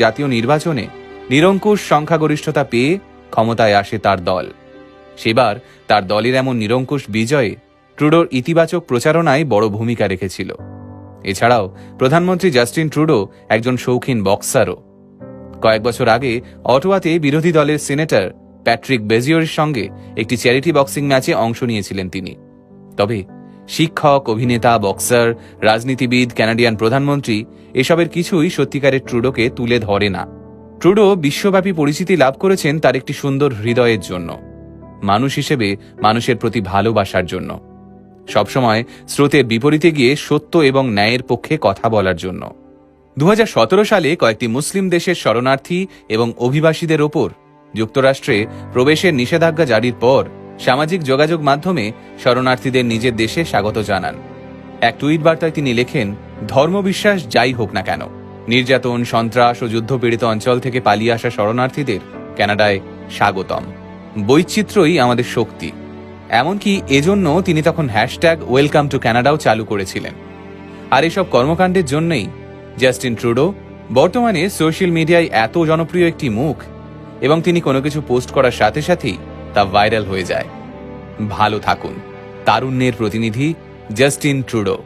জাতীয় নির্বাচনে নিরঙ্কুশ সংখ্যাগরিষ্ঠতা পেয়ে ক্ষমতায় আসে তার দল। সেবার তার দলের এমন নিরঙ্কুশ বিজয়ে ট্রুডোর ইতিবাচক প্রচারণায় বড় ভূমিকা রেখেছিল। এছাড়াও প্রধানমন্ত্রী জাস্টিন ট্রুডো একজন শৌখিন বক্সারও। কয়েক বছর আগে অটোয়াতে বিরোধী দলের সিনেটর প্যাট্রিক বেজিওরের সঙ্গে একটি চ্যারিটি বক্সিং ম্যাচে অংশ নিয়েছিলেন তিনি। তবে শিক্ষক, অভিনেতা, বক্সার, রাজনীতিবিদ, ক্যানাডিয়ান প্রধানমন্ত্রী, এসবের কিছুই সত্যিকারের ট্রুডোকে তুলে ধরে না। ট্রুডো বিশ্বব্যাপী পরিচিতি লাভ করেছেন তার একটি সুন্দর হৃদয়ের জন্য। মানুষ হিসেবে মানুষের প্রতি ভালোবাসার জন্য। সবসময় স্রোতের বিপরীতে গিয়ে সত্য এবং ন্যায়ের পক্ষে কথা বলার জন্য। দু হাজার সতেরো সালে কয়েকটি মুসলিম দেশের শরণার্থী এবং অভিবাসীদের ওপর যুক্তরাষ্ট্রে প্রবেশের নিষেধাজ্ঞা জারির পর সামাজিক যোগাযোগ মাধ্যমে শরণার্থীদের নিজের দেশে স্বাগত জানান। এক টুইট বার্তায় তিনি লেখেন ধর্মবিশ্বাস যাই হোক না কেন। নির্যাতন, সন্ত্রাস ও যুদ্ধপীড়িত অঞ্চল থেকে পালিয়ে আসা শরণার্থীদের কানাডায় স্বাগতম। বৈচিত্র্যই আমাদের শক্তি। এমনকি এজন্য তিনি তখন হ্যাশট্যাগ ওয়েলকাম টু ক্যানাডাও চালু করেছিলেন। আর এসব কর্মকাণ্ডের জন্যই জাস্টিন ট্রুডো বর্তমানে সোশ্যাল মিডিয়ায় এত জনপ্রিয় একটি মুখ এবং তিনি কোনো কিছু পোস্ট করার সাথে সাথেই তা ভাইরাল হয়ে যায়। ভালো থাকুন। তারুণ্যের প্রতিনিধি জাস্টিন ট্রুডো।